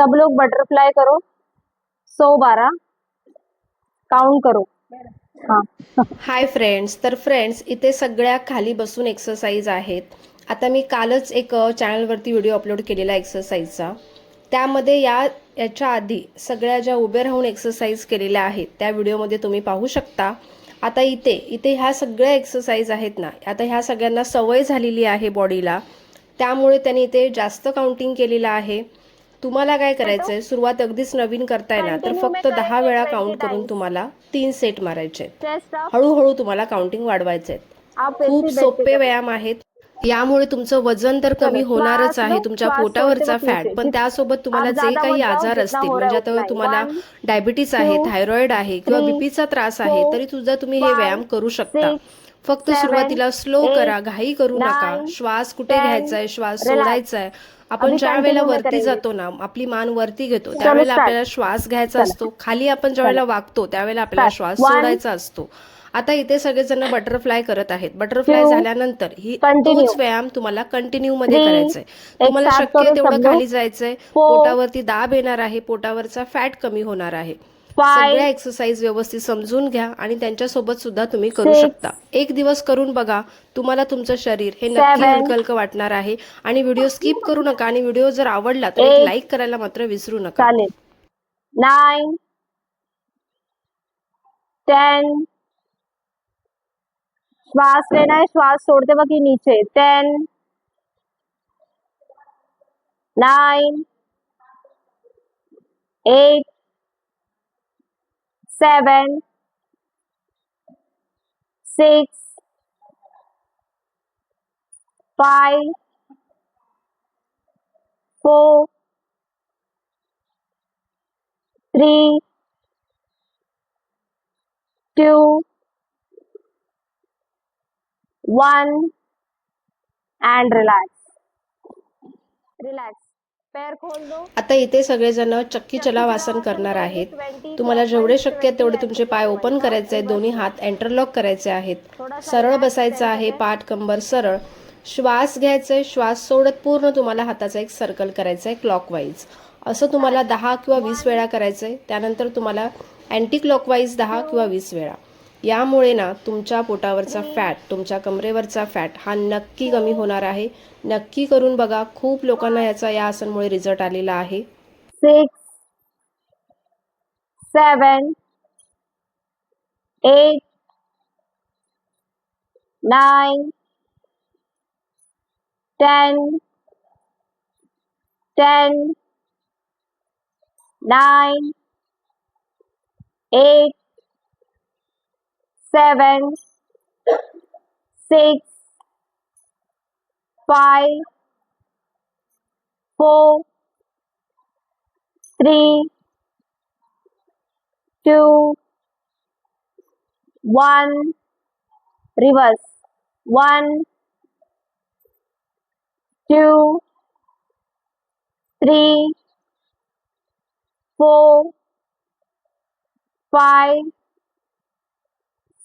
सब लोग बटरफ्लाई करो सौ बारा काउंट करो। हाय फ्रेंड्स तर फ्रेंड्स इथे सगळ्या खाली बसून एक्सरसाइज आहेत. आता मी कालच एक चॅनलवरती व्हिडिओ अपलोड केलेला एक्सरसाइजचा त्यामध्ये या याच्या आधी सगळ्या ज्या उभे राहून एक्सरसाइज केलेल्या आहेत त्या व्हिडिओमध्ये तुम्ही पाहू शकता. आता इथे इथे ह्या सगळ्या एक्सरसाइज आहेत ना आता ह्या सगळ्यांना सवय झालेली आहे बॉडीला त्यामुळे त्यांनी इथे जास्त काउंटिंग केलेलं आहे. तुम्हाला काय करायचं आहे सुरुवात अगदीच नवीन करताय ना तर फक्त दहा वेळा काउंट करून तुम्हाला तीन सेट मारायचे. हळूहळू तुम्हाला काउंटिंग वाढवायचे खूप सोपे व्यायाम आहेत. यामुळे तुमचं वजन तर कमी होणारच आहे तुमच्या पोटावरचा फॅट. पण त्यासोबत तुम्हाला जे काही आजार असतील म्हणजे आता. तुम्हाला डायबिटीस आहे थायरॉइड आहे किंवा बीपीचा त्रास आहे तरी सुद्धा तुम्ही हे व्यायाम करू शकता. फक्त सुरुवातीला स्लो करा घाई करू नका. श्वास कुठे घ्यायचा आहे श्वास. सोडायचा आहे आपण ज्या वेळेला वरती. जातो ना आपली मान वरती घेतो. त्यावेळेला. आपल्याला श्वास घ्यायचा असतो. खाली आपण ज्या वेळेला वागतो त्यावेळेला आपल्याला. श्वास सोडायचा असतो. आता इथे सगळेजण बटरफ्लाय करत आहेत. बटरफ्लाय झाल्यानंतर ही. तोच व्यायाम तुम्हाला कंटिन्यू मध्ये करायचंय. एक तुम्हाला शक्य तेवढं. खाली जायचंय. पोटावरती दाब येणार आहे. पोटावरचा फॅट कमी होणार आहे. सगळ्या एक्सरसाइज व्यवस्थित समजून घ्या आणि त्यांच्यासोबत सुद्धा तुम्ही करू शकता. एक दिवस करून बघा तुम्हाला तुमचं शरीर हे नक्की Seven, हलकं हलकं वाटणार आहे. आणि व्हिडिओ स्किप करू नका आणि व्हिडिओ जर आवडला तर एक लाईक करायला मात्र विसरू नका. नाइन टेन श्वास लेना है श्वास छोड़ते वक्त नीचे. Ten nine eight seven, six, five, four, three, two, one, and relax. Relax. आता इथे सगळेजण चक्की चलाव आसन करणार आहेत. तुम्हाला जेवढे शक्य तेवढे तुमचे पाय ओपन करायचे आहेत. दोन्ही हात एंटरलॉक करायचे आहेत. सरळ बसायचं आहे. पाठ कंबर सरळ. श्वास घ्यायचा. आहे श्वास सोडत पूर्ण तुम्हाला हाताचा एक सर्कल करायचा आहे क्लॉकवाईज असं तुम्हाला दहा किंवा वीस वेळा करायचं आहे त्यानंतर तुम्हाला अँटी क्लॉकवाईज दहा किंवा वीस वेळा. यामुळे ना तुमच्या पोटावरचा फॅट तुमच्या कमरेवरचा फॅट हा नक्की कमी होणार आहे. नक्की करून बघा खूप लोकांना याचा या आसनमुळे रिझल्ट आलेला आहे. Six seven eight nine ten ten nine eight seven, six, five, four, three, two, one, reverse. One, two, three, four, five,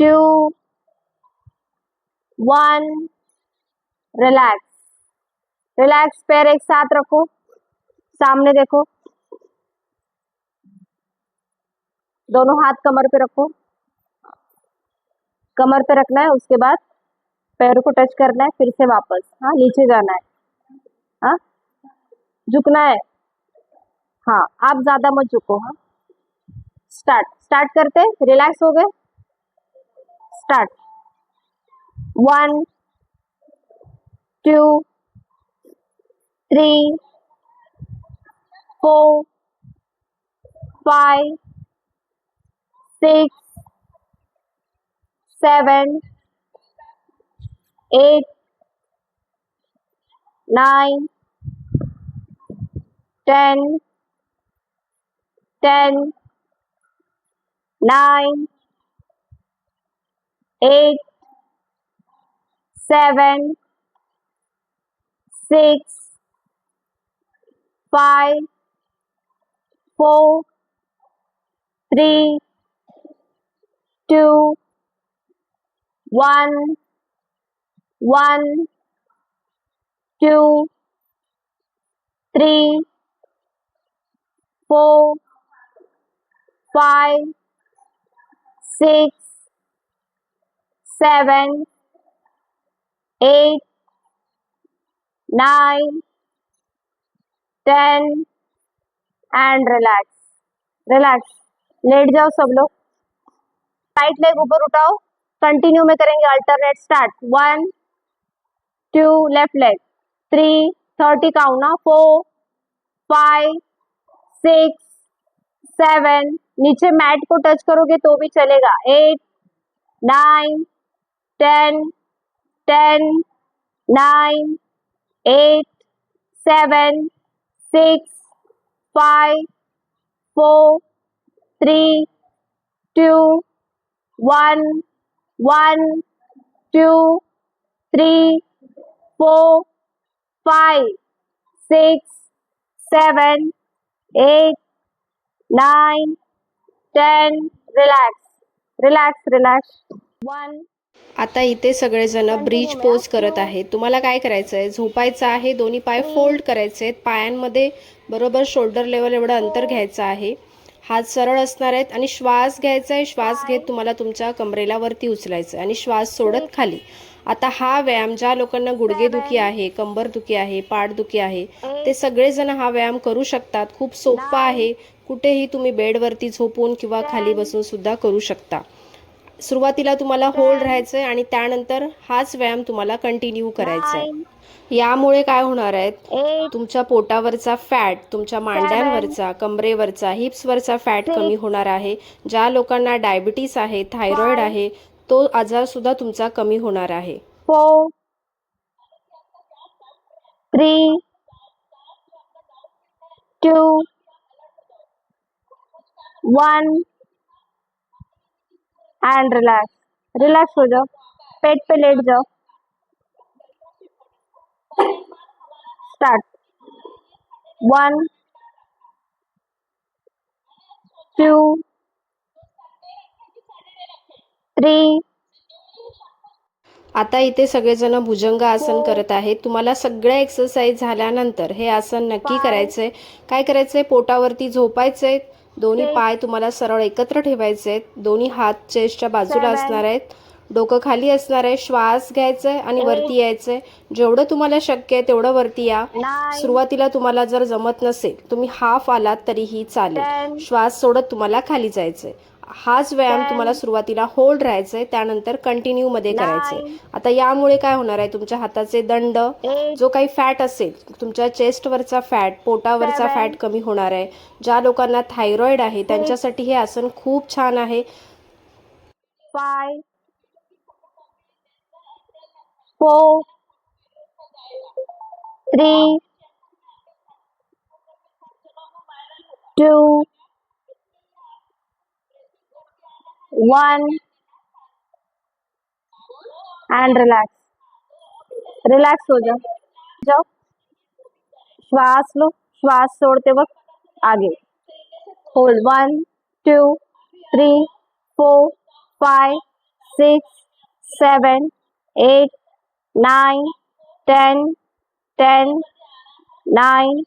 two, one, relax relax पैर एक साथ रखो। सामने देखो। दोनों हाथ कमर पे रखो। कमर पे रखना है उसके बाद पैरों को टच करना है फिर से वापस। हाँ नीचे जाना है। हाँ? झुकना है। हाँ आप ज़्यादा मत झुको हाँ? स्टार्ट। स्टार्ट करते रिलैक्स हो गए। start. One, two, three, four, five, six, seven, eight, nine, ten, ten, nine eight, seven, six, five, four, three, two, one, one, two, three, four, five, six, seven, eight, nine, ten and relax. Relax लेट जाओ सब लोग. Right leg ऊपर उठाओ. Continue में करेंगे alternate start one two left leg three thirty count ना. Four five six seven नीचे मैट को टच करोगे तो भी चलेगा. Eight nine 10, 10, 9, 8, 7, 6, 5, 4, 3, 2, 1, 1, 2, 3, 4, 5, 6, 7, 8, 9, 10. Relax, relax, relax. 1, आता इथे सगळेजण ब्रिज पोज करत आहेत. तुम्हाला काय करायचं आहे झोपायचं आहे दोन्ही पाय फोल्ड करायचे आहेत. पायांमध्ये बरोबर शोल्डर लेवल एवढं अंतर घ्यायचं आहे. हात सरळ असणार आहेत आणि श्वास घ्यायचा आहे. श्वास घेत तुम्हाला तुमच्या कमरेला वरती उचलायचं आहे आणि श्वास सोडत खाली. आता हा व्यायाम ज्या लोकांना गुडघेदुखी आहे कंबर दुखी आहे पाठदुखी आहे ते सगळेजण हा व्यायाम करू शकतात. खूप सोपा आहे. कुठेही तुम्ही बेडवरती झोपून किंवा खाली बसून सुद्धा करू शकता. सुरुवातीला तुम्हाला होल्ड राहायचं आहे आणि त्यानंतर हाच व्यायाम तुम्हाला कंटिन्यू करायचा आहे यामुळे काय होणार आहेत? eight, तुमच्या पोटावरचा फॅट तुमच्या मांड्यांवरचा कमरेवरचा हिप्सवरचा फॅट कमी होणार आहे. ज्या लोकांना डायबिटीस आहे थायरॉइड आहे तो आजार सुद्धा तुमचा कमी होणार आहे. four, three, two, and relax. Relax हो जाओ पेट पे लेट जाओ स्टार्ट वन टू थ्री आता इथे सगळेजण भुजंग आसन करत आहेत. तुम्हाला सगळ्या एक्सरसाइज झाल्यानंतर हे आसन नक्की करायचंय. काय करायचंय? पोटावरती झोपायचंय. दोन्ही पाय तुम्हाला सरळ एकत्र ठेवायचे आहेत. दोन्ही हात चेस्टच्या बाजूला. असणार आहेत. डोकं खाली असणार आहे. श्वास घ्यायचंय आणि वरती यायचंय. जेवढं तुम्हाला शक्य आहे तेवढं वरती या. सुरुवातीला तुम्हाला जर जमत नसेल तुम्ही हाफ आलात तरीही चालेल. श्वास सोडत तुम्हाला खाली जायचंय. हाच व्यायाम. तुम्हाला सुरुवातीला होल्ड राहायचंय त्यानंतर कंटिन्यू मध्ये करायचंय Nine. आता यामुळे काय होणार आहे तुमच्या हाताचे दंड जो काही फॅट असेल तुमच्या चेस्टवरचा फॅट पोटावरचा. फॅट कमी होणार आहे ज्या लोकांना थायरॉइड आहे त्यांच्यासाठी हे आसन खूप छान आहे two, one, and relax. Relax हो जाओ। जाओ। श्वास लो। श्वास छोड़ते वक्त आगे। Hold one two three four five six seven eight nine ten ten nine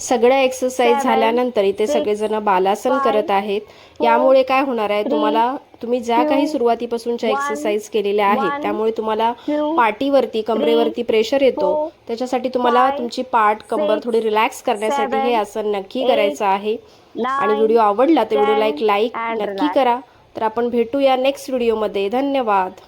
सगळ्या एक्सरसाइज झाल्यानंतर इथे सगळेजण बालासन करत आहेत. four, यामुळे काय होणार आहे? तुम्हाला तुम्ही ज्या two, काही सुरुवातीपासूनच्या एक्सरसाइज केलेल्या आहेत त्यामुळे तुम्हाला पाठीवरती कमरेवरती प्रेशर येतो. त्याच्यासाठी तुम्हाला तुमची पाठ कंबर थोडी रिलॅक्स करण्यासाठी हे आसन नक्की करायचं आहे. आणि व्हिडिओ आवडला तर व्हिडिओला एक लाईक नक्की. करा. तर आपण भेटूया नेक्स्ट व्हिडिओमध्ये धन्यवाद.